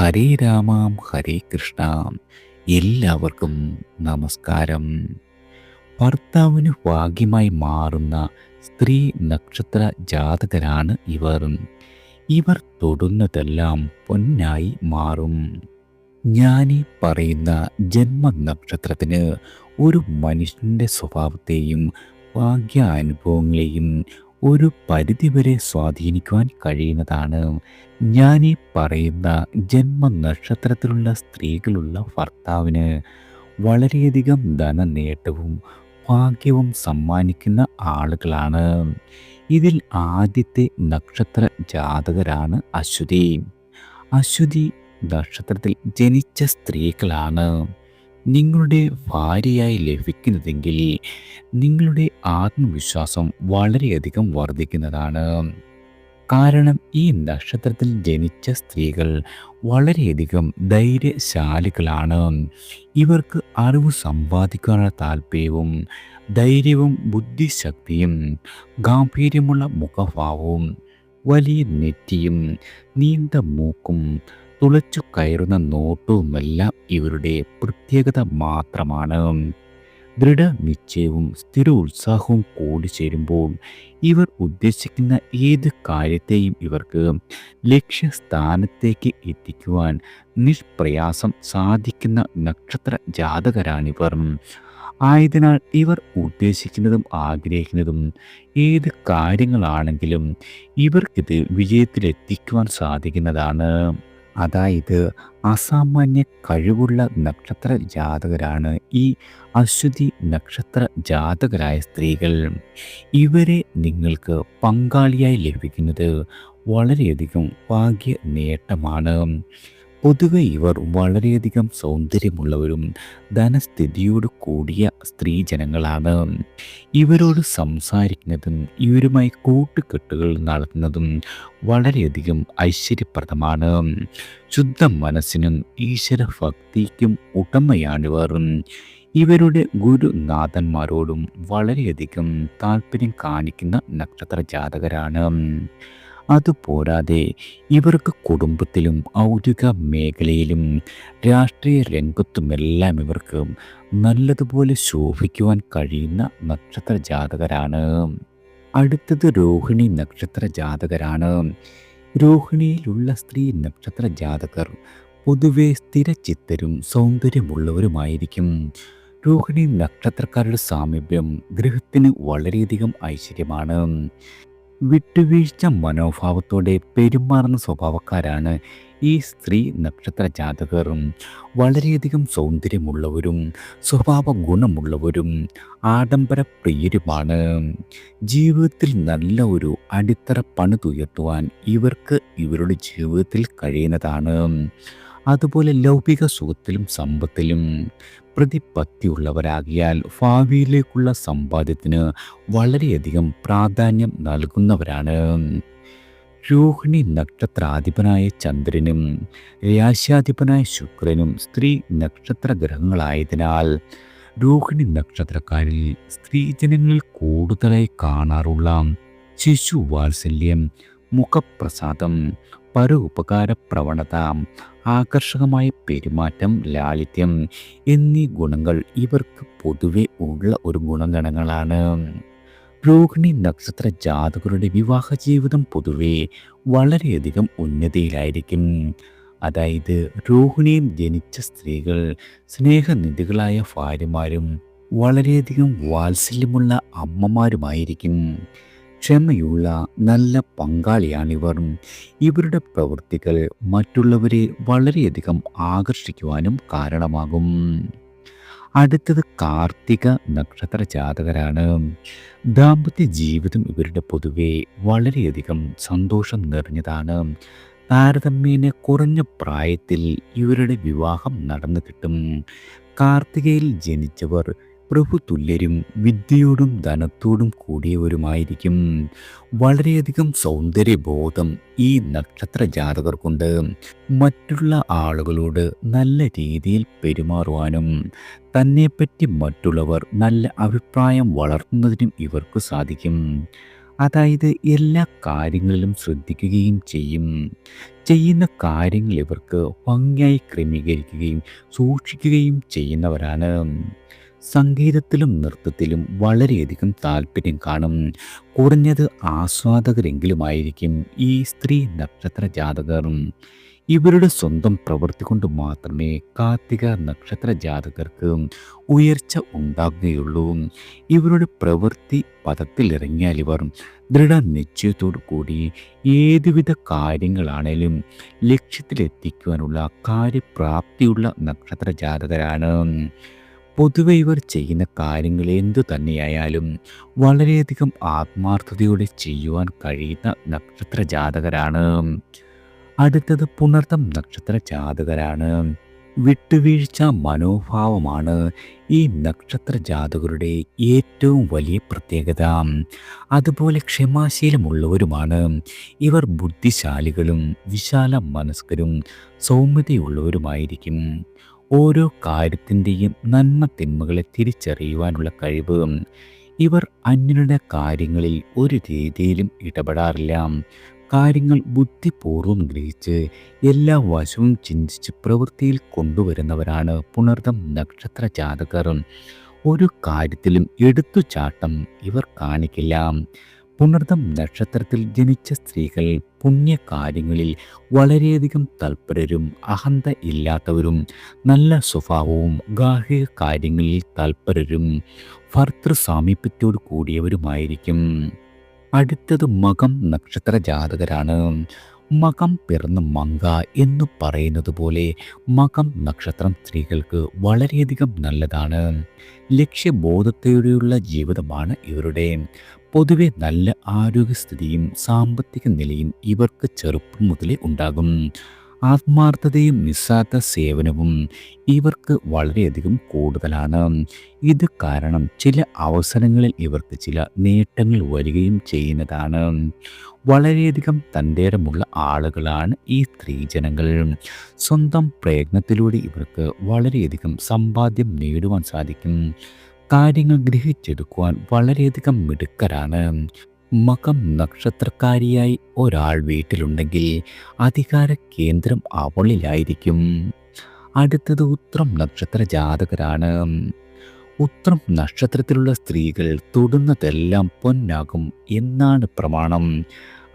ഹരേ രാമാം ഹരേ കൃഷ്ണ. എല്ലാവർക്കും നമസ്കാരം. ഭർത്താവിന് ഭാഗ്യമായി മാറുന്ന സ്ത്രീ നക്ഷത്ര ജാതകരാണ് ഇവർ. ഇവർ തൊടുന്നതെല്ലാം പൊന്നായി മാറും. ഞാനീ പറയുന്ന ജന്മ നക്ഷത്രത്തിന് ഒരു മനുഷ്യന്റെ സ്വഭാവത്തെയും ഭാഗ്യാനുഭവങ്ങളെയും ഒരു പരിധിവരെ സ്വാധീനിക്കുവാൻ കഴിയുന്നതാണ്. ഞാൻ ഈ പറയുന്ന ജന്മനക്ഷത്രത്തിലുള്ള സ്ത്രീകളുള്ള ഭർത്താവിന് വളരെയധികം ധനനേട്ടവും ഭാഗ്യവും സമ്മാനിക്കുന്ന ആളുകളാണ്. ഇതിൽ ആദ്യത്തെ നക്ഷത്ര ജാതകരാണ് അശ്വതി. അശ്വതി നക്ഷത്രത്തിൽ ജനിച്ച സ്ത്രീകളാണ്. നിങ്ങളുടെ ഭാര്യയായി ലഭിക്കുന്നതെങ്കിൽ നിങ്ങളുടെ ആത്മവിശ്വാസം വളരെയധികം വർദ്ധിക്കുന്നതാണ്. കാരണം ഈ നക്ഷത്രത്തിൽ ജനിച്ച സ്ത്രീകൾ വളരെയധികം ധൈര്യശാലികളാണ്. ഇവർക്ക് അറിവ് സമ്പാദിക്കാനുള്ള താല്പര്യവും ധൈര്യവും ബുദ്ധിശക്തിയും ഗാംഭീര്യമുള്ള മുഖഭാവവും വലിയ നെറ്റിയും നീണ്ട മൂക്കും തുളച്ചു കയറുന്ന നോട്ടവുമെല്ലാം ഇവരുടെ പ്രത്യേകത മാത്രമാണ്. ദൃഢനിശ്ചയവും സ്ഥിര ഉത്സാഹവും കൂടി ചേരുമ്പോൾ ഇവർ ഉദ്ദേശിക്കുന്ന ഏത് കാര്യത്തെയും ഇവർക്ക് ലക്ഷ്യസ്ഥാനത്തേക്ക് എത്തിക്കുവാൻ നിഷ്പ്രയാസം സാധിക്കുന്ന നക്ഷത്ര ജാതകരാണിവർ. ആയതിനാൽ ഇവർ ഉദ്ദേശിക്കുന്നതും ആഗ്രഹിക്കുന്നതും ഏത് കാര്യങ്ങളാണെങ്കിലും ഇവർക്കിത് വിജയത്തിലെത്തിക്കുവാൻ സാധിക്കുന്നതാണ്. അതായത് അസാമാന്യ കഴിവുള്ള നക്ഷത്ര ജാതകരാണ് ഈ അശ്വതി നക്ഷത്ര ജാതകരായ സ്ത്രീകൾ. ഇവരെ നിങ്ങൾക്ക് പങ്കാളിയായി ലഭിക്കുന്നത് വളരെയധികം ഭാഗ്യ നേട്ടമാണ്. പൊതുവെ ഇവർ വളരെയധികം സൗന്ദര്യമുള്ളവരും ധനസ്ഥിതിയോട് കൂടിയ സ്ത്രീജനങ്ങളാണ്. ഇവരോട് സംസാരിക്കുന്നതും ഇവരുമായി കൂട്ടുകെട്ടുകൾ നടത്തുന്നതും വളരെയധികം ഐശ്വര്യപ്രദമാണ്. ശുദ്ധ മനസ്സിനും ഈശ്വര ഭക്തിക്കും ഉടമയാണിവർ. ഇവരുടെ ഗുരുനാഥന്മാരോടും വളരെയധികം താല്പര്യം കാണിക്കുന്ന നക്ഷത്ര ജാതകരാണ് അതുപോരാതെ ഇവർക്ക് കുടുംബത്തിലും ഔദ്യോഗിക മേഖലയിലും രാഷ്ട്രീയ രംഗത്തുമെല്ലാം ഇവർക്ക് നല്ലതുപോലെ ശോഭിക്കുവാൻ കഴിയുന്ന നക്ഷത്ര ജാതകരാണ്. അടുത്തത് രോഹിണി നക്ഷത്ര ജാതകരാണ്. രോഹിണിയിലുള്ള സ്ത്രീ നക്ഷത്ര ജാതകർ പൊതുവെ സ്ഥിരചിത്തരും സൗന്ദര്യമുള്ളവരുമായിരിക്കും. രോഹിണി നക്ഷത്രക്കാരുടെ സാമീപ്യം ഗൃഹത്തിന് വളരെയധികം ഐശ്വര്യമാണ്. വിട്ടുവീഴ്ച മനോഭാവത്തോടെ പെരുമാറുന്ന സ്വഭാവക്കാരാണ് ഈ സ്ത്രീ നക്ഷത്ര ജാതകരും. വളരെയധികം സൗന്ദര്യമുള്ളവരും സ്വഭാവ ഗുണമുള്ളവരും ആഡംബര പ്രിയരുമാണ്. ജീവിതത്തിൽ നല്ല ഒരു അടിത്തറ പണിതുയർത്തുവാൻ ഇവർക്ക് ഇവരുടെ ജീവിതത്തിൽ കഴിയുന്നതാണ്. അതുപോലെ ലൗകിക സുഖത്തിലും സമ്പത്തിലും പ്രതിപത്തിയുള്ളവരാകിയാൽ ഭാവിയിലേക്കുള്ള സമ്പാദ്യത്തിന് വളരെയധികം പ്രാധാന്യം നൽകുന്നവരാണ്. രോഹിണി നക്ഷത്രാധിപനായ ചന്ദ്രനും രാശ്യാധിപനായ ശുക്രനും സ്ത്രീ നക്ഷത്ര ഗ്രഹങ്ങളായതിനാൽ രോഹിണി നക്ഷത്രക്കാരിൽ സ്ത്രീജനങ്ങളിൽ കൂടുതലായി കാണാറുള്ള ശിശു വാത്സല്യം മുഖപ്രസാദം പരോപകാര പ്രവണത ആകർഷകമായ പെരുമാറ്റം ലാളിത്യം എന്നീ ഗുണങ്ങൾ ഇവർക്ക് പൊതുവെ ഉള്ള ഒരു ഗുണഗണങ്ങളാണ്. രോഹിണി നക്ഷത്ര ജാതകരുടെ വിവാഹ ജീവിതം പൊതുവെ വളരെയധികം ഉന്നതിയിലായിരിക്കും. അതായത് രോഹിണിയും ജനിച്ച സ്ത്രീകൾ സ്നേഹനിധികളായ ഭാര്യമാരും വളരെയധികം വാത്സല്യമുള്ള അമ്മമാരുമായിരിക്കും. ക്ഷമയുള്ള നല്ല പങ്കാളിയാണിവർ. ഇവരുടെ പ്രവൃത്തികൾ മറ്റുള്ളവരെ വളരെയധികം ആകർഷിക്കുവാനും കാരണമാകും. അടുത്തത് കാർത്തിക നക്ഷത്ര ജാതകരാണ്. ദാമ്പത്യ ജീവിതം ഇവരുടെ പൊതുവെ വളരെയധികം സന്തോഷം നിറഞ്ഞതാണ്. താരതമ്യേന കുറഞ്ഞ പ്രായത്തിൽ ഇവരുടെ വിവാഹം നടന്നു കിട്ടും. കാർത്തികയിൽ ജനിച്ചവർ പ്രഭുതുല്യരും വിദ്യയോടും ധനത്തോടും കൂടിയവരുമായിരിക്കും. വളരെയധികം സൗന്ദര്യബോധം ഈ നക്ഷത്ര ജാതകർക്കുണ്ട്. മറ്റുള്ള ആളുകളോട് നല്ല രീതിയിൽ പെരുമാറുവാനും തന്നെപ്പറ്റി മറ്റുള്ളവർ നല്ല അഭിപ്രായം വളർത്തുന്നതിനും ഇവർക്ക് സാധിക്കും. അതായത് എല്ലാ കാര്യങ്ങളിലും ശ്രദ്ധിക്കുകയും ചെയ്യും. ചെയ്യുന്ന കാര്യങ്ങൾ ഇവർക്ക് ഭംഗിയായി ക്രമീകരിക്കുകയും സൂക്ഷിക്കുകയും ചെയ്യുന്നവരാണ്. സംഗീതത്തിലും നൃത്തത്തിലും വളരെയധികം താല്പര്യം കാണും. കുറഞ്ഞത് ആസ്വാദകരെങ്കിലുമായിരിക്കും ഈ സ്ത്രീ നക്ഷത്ര ജാതകർ. ഇവരുടെ സ്വന്തം പ്രവൃത്തി കൊണ്ട് മാത്രമേ കാർത്തിക നക്ഷത്ര ജാതകർക്ക് ഉയർച്ച ഉണ്ടാകുകയുള്ളൂ. ഇവരുടെ പ്രവൃത്തി പദത്തിലിറങ്ങിയാൽ ഇവർ ദൃഢനിശ്ചയത്തോടു കൂടി ഏതുവിധ കാര്യങ്ങളാണേലും ലക്ഷ്യത്തിലെത്തിക്കുവാനുള്ള കാര്യപ്രാപ്തിയുള്ള നക്ഷത്ര ജാതകരാണ്. പൊതുവെ ഇവർ ചെയ്യുന്ന കാര്യങ്ങൾ എന്തു തന്നെയായാലും വളരെയധികം ആത്മാർത്ഥതയോടെ ചെയ്യുവാൻ കഴിയുന്ന നക്ഷത്ര ജാതകരാണ്. അടുത്തത് പുണർത്തം നക്ഷത്ര ജാതകരാണ്. വിട്ടുവീഴ്ച മനോഭാവമാണ് ഈ നക്ഷത്ര ജാതകരുടെ ഏറ്റവും വലിയ പ്രത്യേകത. അതുപോലെ ക്ഷമാശീലമുള്ളവരുമാണ്. ഇവർ ബുദ്ധിശാലികളും വിശാല മനസ്കരും സൗമ്യതയുള്ളവരുമായിരിക്കും. ഓരോ കാര്യത്തിന്റെയും നന്മ തിന്മകളെ തിരിച്ചറിയുവാനുള്ള കഴിവ് ഇവർ അന്യരുടെ കാര്യങ്ങളിൽ ഒരു രീതിയിലും ഇടപെടാറില്ല. കാര്യങ്ങൾ ബുദ്ധിപൂർവം ഗ്രഹിച്ച് എല്ലാ വശവും ചിന്തിച്ച് പ്രവൃത്തിയിൽ കൊണ്ടുവരുന്നവരാണ് പുണർദം നക്ഷത്ര ജാതകർ. ഒരു കാര്യത്തിലും എടുത്തുചാട്ടം ഇവർ കാണിക്കില്ല. പുണർദം നക്ഷത്രത്തിൽ ജനിച്ച സ്ത്രീകൾ പുണ്യകാര്യങ്ങളിൽ വളരെയധികം തൽപരരും അഹന്ത ഇല്ലാത്തവരും നല്ല സ്വഭാവവും ഗാർഹിക കാര്യങ്ങളിൽ തൽപരരും ഭർത്തൃ സാമീപ്യത്തോട് കൂടിയവരുമായിരിക്കും. അടുത്തത് മകം നക്ഷത്ര ജാതകരാണ് മകം പിറന്ന മങ്ക എന്നു പറയുന്നത് പോലെ മകം നക്ഷത്രം സ്ത്രീകൾക്ക് വളരെയധികം നല്ലതാണ്. ലക്ഷ്യബോധത്തോടെയുള്ള ജീവിതമാണ് ഇവരുടെ. പൊതുവെ നല്ല ആരോഗ്യസ്ഥിതിയും സാമ്പത്തിക നിലയും ഇവർക്ക് ചെറുപ്പം മുതലേ ഉണ്ടാകും. ആത്മാർത്ഥതയും നിസ്സാർത്ഥ സേവനവും ഇവർക്ക് വളരെയധികം കൂടുതലാണ്. ഇത് കാരണം ചില അവസരങ്ങളിൽ ഇവർക്ക് ചില നേട്ടങ്ങൾ വരികയും ചെയ്യുന്നതാണ്. വളരെയധികം തന്റെരമുള്ള ആളുകളാണ് ഈ സ്ത്രീജനങ്ങൾ. സ്വന്തം പ്രയത്നത്തിലൂടെ ഇവർക്ക് വളരെയധികം സമ്പാദ്യം നേടുവാൻ സാധിക്കും. കാര്യങ്ങൾ ഗ്രഹിച്ചെടുക്കുവാൻ വളരെയധികം മിടുക്കരാണ്. മകം നക്ഷത്രക്കാരിയായി ഒരാൾ വീട്ടിലുണ്ടെങ്കിൽ അധികാര കേന്ദ്രം അവളിലായിരിക്കും. അടുത്തത് ഉത്രം നക്ഷത്ര ജാതകരാണ്. ഉത്രം നക്ഷത്രത്തിലുള്ള സ്ത്രീകൾ തൊടുന്നതെല്ലാം പൊന്നാകും എന്നാണ് പ്രമാണം.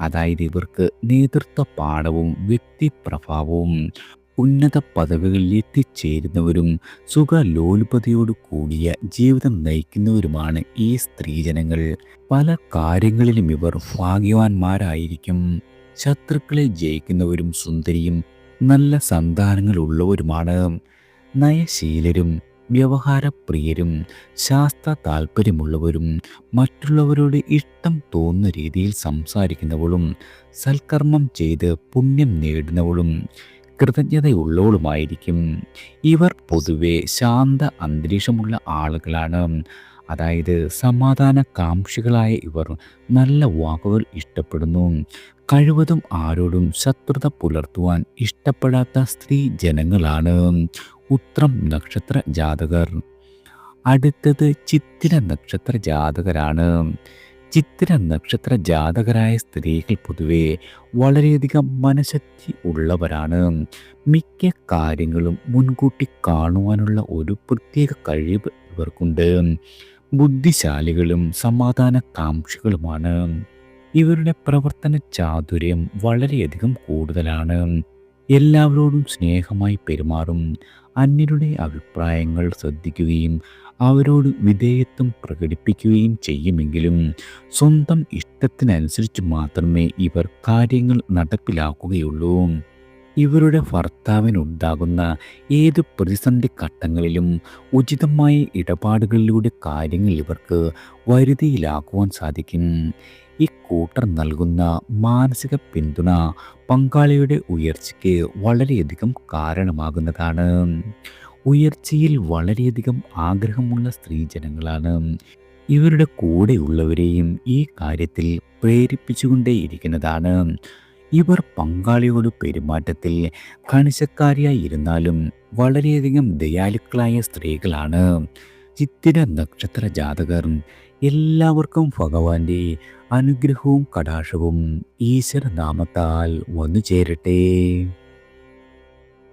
അതായത് ഇവർക്ക് നേതൃത്വ പാഠവും വ്യക്തിപ്രഭാവവും ഉന്നത പദവികളിൽ എത്തിച്ചേരുന്നവരും സുഖലോലുപതയോട് കൂടിയ ജീവിതം നയിക്കുന്നവരുമാണ് ഈ സ്ത്രീജനങ്ങൾ. പല കാര്യങ്ങളിലും ഇവർ ഭാഗ്യവാന്മാരായിരിക്കും. ശത്രുക്കളെ ജയിക്കുന്നവരും സുന്ദരിയും നല്ല സന്താനങ്ങളുള്ളവരുമാണ്. നയശീലരും വ്യവഹാരപ്രിയരും ശാസ്ത്ര താല്പര്യമുള്ളവരും മറ്റുള്ളവരോട് ഇഷ്ടം തോന്നുന്ന രീതിയിൽ സംസാരിക്കുന്നവളും സൽക്കർമ്മം ചെയ്ത് പുണ്യം നേടുന്നവളും കൃതജ്ഞതയുള്ളവളുമായിരിക്കും. ഇവർ പൊതുവെ ശാന്ത അന്തരീക്ഷമുള്ള ആളുകളാണ്. അതായത് സമാധാന കാംക്ഷികളായ ഇവർ നല്ല വാക്കുകൾ ഇഷ്ടപ്പെടുന്നു. കഴിവതും ആരോടും ശത്രുത പുലർത്തുവാൻ ഇഷ്ടപ്പെടാത്ത സ്ത്രീ ജനങ്ങളാണ്. ഉത്രം നക്ഷത്ര ജാതകർ. അടുത്തത് ചിത്തിര നക്ഷത്ര ജാതകരാണ്. ചിത്തിര നക്ഷത്ര ജാതകരായ സ്ത്രീകൾ പൊതുവെ വളരെയധികം മനഃശക്തി ഉള്ളവരാണ്. മിക്ക കാര്യങ്ങളും മുൻകൂട്ടി കാണുവാനുള്ള ഒരു പ്രത്യേക കഴിവ് ഇവർക്കുണ്ട്. ബുദ്ധിശാലികളും സമാധാന കാംക്ഷികളുമാണ് ഇവരുടെ പ്രവർത്തന ചാതുര്യം വളരെയധികം കൂടുതലാണ്. എല്ലാവരോടും സ്നേഹമായി പെരുമാറും. അന്യരുടെ അഭിപ്രായങ്ങൾ ശ്രദ്ധിക്കുകയും അവരോട് വിധേയത്വം പ്രകടിപ്പിക്കുകയും ചെയ്യുമെങ്കിലും സ്വന്തം ഇഷ്ടത്തിനനുസരിച്ച് മാത്രമേ ഇവർ കാര്യങ്ങൾ നടപ്പിലാക്കുകയുള്ളൂ. ഇവരുടെ ഭർത്താവിനുണ്ടാകുന്ന ഏത് പ്രതിസന്ധി ഘട്ടങ്ങളിലും ഉചിതമായ ഇടപാടുകളിലൂടെ കാര്യങ്ങൾ ഇവർക്ക് വരുതിയിലാക്കുവാൻ സാധിക്കും. ഈ കൂട്ടർ നൽകുന്ന മാനസിക പിന്തുണ പങ്കാളിയുടെ ഉയർച്ചയ്ക്ക് വളരെയധികം കാരണമാകുന്നതാണ്. ഉയർച്ചയിൽ വളരെയധികം ആഗ്രഹമുള്ള സ്ത്രീജനങ്ങളാണ്. ഇവരുടെ കൂടെയുള്ളവരെയും ഈ കാര്യത്തിൽ പ്രേരിപ്പിച്ചുകൊണ്ടേയിരിക്കുന്നതാണ്. ഇവർ പങ്കാളിയോട് പെരുമാറ്റത്തിൽ കണിശക്കാരിയായി ഇരുന്നാലും വളരെയധികം ദയാലുക്കളായ സ്ത്രീകളാണ്. ചിത്തിര നക്ഷത്ര ജാതകർ എല്ലാവർക്കും ഭഗവാന്റെ അനുഗ്രഹവും കടാക്ഷവും ഈശ്വരനാമത്താൽ വന്നു ചേരട്ടെ